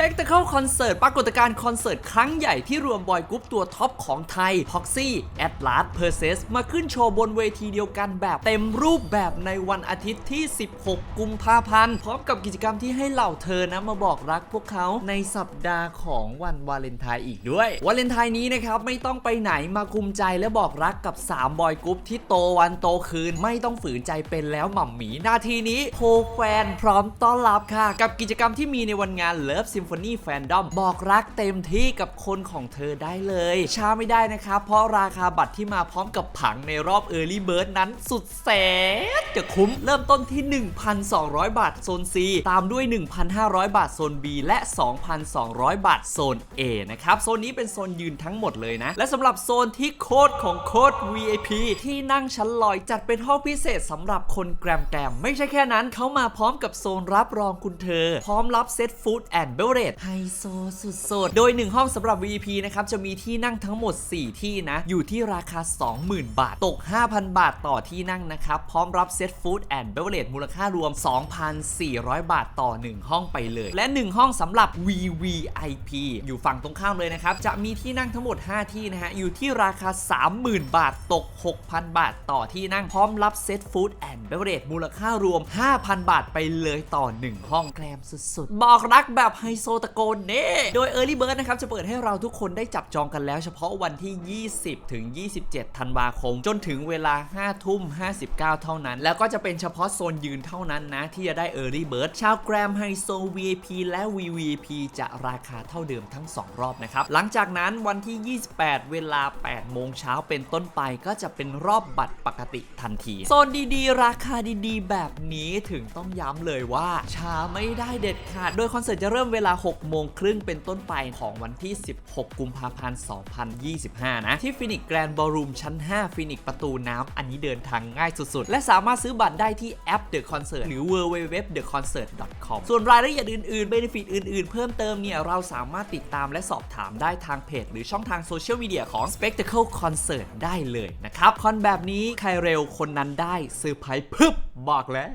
Spectacle Concert ปรากฏการณ์คอนเสิร์ตครั้งใหญ่ที่รวมบอยกรุ๊ปตัวท็อปของไทย Proxy Atlas p e r s e s มาขึ้นโชว์บนเวทีเดียวกันแบบเต็มรูปแบบในวันอาทิตย์ที่ 16 กุมภาพันธ์ พร้อมกับกิจกรรมที่ให้เหล่าเธอนะมาบอกรักพวกเขาในสัปดาห์ของวันวาเลนไทน์อีกด้วย วาเลนไทน์นี้นะครับไม่ต้องไปไหนมาคุมใจและบอกรักกับ 3 บอยกรุ๊ปที่โตวันโตคืน ไม่ต้องฝืนใจเป็นแล้วหม่ำหมีนาทีนี้โพแฟนพร้อมต้อนรับค่ะ กับกิจกรรมที่มีในวันงาน Love Symphony Fandom บอกรักเต็มที่กับคนของเธอได้เลย ช้าไม่ได้นะครับ เพราะราคาบัตรที่มาพร้อมกับผังในรอบ Early Bird นั้นสุดแสนจะคุ้มเริ่มต้นที่ 1,200 บาทโซน C ตามด้วย 1,500 บาทโซน B และ 2,200 บาทโซน A นะครับ โซนนี้เป็นโซนยืนทั้งหมดเลยนะ และสำหรับโซนที่โคตรของโคตร VIP ที่นั่งชั้นลอยจัดเป็นห้องพิเศษสำหรับคนแกรมแกรมไม่ใช่แค่นั้นเขามาพร้อมกับโซนรับรองคุณเธอ พร้อมรับเซตฟู้ดแอนด์เบเรดไฮโซสุดๆ โดย 1 ห้องสำหรับ VIP นะครับ จะมีที่นั่งทั้งหมด 4 ที่นะ อยู่ที่ราคา 20,000 บาท ตก 5,000 บาทต่อที่นั่งนะครับ พร้อมรับเซตฟู้ดแอนด์เบเรดมูลค่ารวม 2,400 บาทต่อ 1 ห้องไปเลย และ 1 ห้องสำหรับ VVIP อยู่ฝั่งตรงข้ามเลยนะครับ จะมีที่นั่งทั้งหมด 5 ที่นะฮะ อยู่ที่ราคา 30,000 บาท ตก 6,000 บาทต่อที่นั่ง พร้อมรับเซตฟู้ดแอนด์เบเรดมูลค่ารวม 5,000 บาทไปเลยต่อ 1 ห้องแกรมสุดๆ บอกรักแบบไฮโซตะโกนเน่โดย Early Bird นะครับ จะเปิดให้เราทุกคนได้จับจองกันแล้ว เฉพาะวันที่ 20 ถึง 27 ธันวาคม จนถึงเวลา 5 ทุ่ม 59 เท่านั้น แล้วก็จะเป็นเฉพาะโซนยืนเท่านั้นนะ ที่จะได้ Early Bird ชาวแกรมไฮโซ VIP และ VVP จะราคาเท่าเดิมทั้ง 2 รอบนะครับ หลังจากนั้นวันที่ 28 เวลา 8 โมงเช้าเป็นต้นไปก็จะเป็นรอบบัตรปกติทันที โซนดีๆ ราคาดีๆ แบบนี้ถึงต้องย้ำเลยว่าช้าไม่ได้เด็ดขาด โดยคอนเสิร์ตจะเริ่มเวลา6 โมงครึ่งเป็นต้นไปของวันที่ 16 กุมภาพันธ์ 2025 นะ ที่ฟินิกแกรนด์บอลรูมชั้น 5 ฟินิกประตูน้ำ อันนี้เดินทางง่ายสุดๆ และสามารถซื้อบัตรได้ที่แอป The Concert หรือ www.theconcert.com ส่วนรายละเอียดอื่นๆ เบนฟิตอื่นๆ เพิ่มเติมเนี่ย เราสามารถติดตามและสอบถามได้ทางเพจ หรือช่องทางโซเชียลมีเดียของ Spectacle Concert ได้เลยนะครับ คอนแบบนี้ใครเร็วคนนั้นได้เซอร์ไพรส์พึบบอกแล้ว